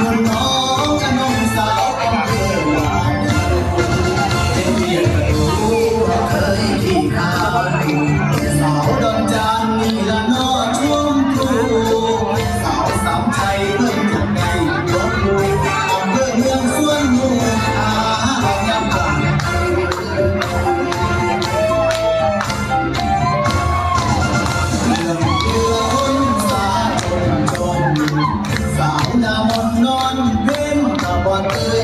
Thank you.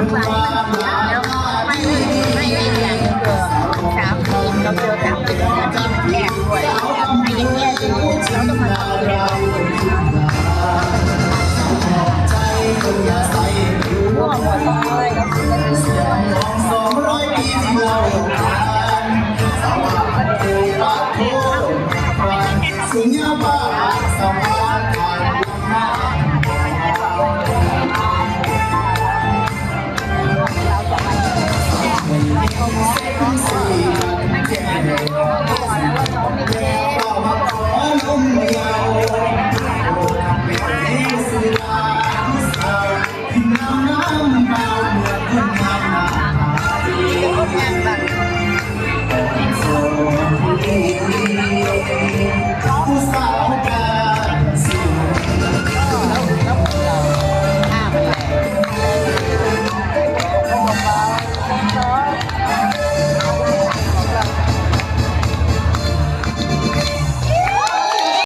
จังหวะจังหวะนี้มันเสียแล้วไม่ไม่ไม่อย่างเดียวสามทีมเราเจอสามทีมทีมมันแคบด้วยไอ้ยังแย่อยู่เราต้องมาทำแล้วร่วงหมดเลยแล้ว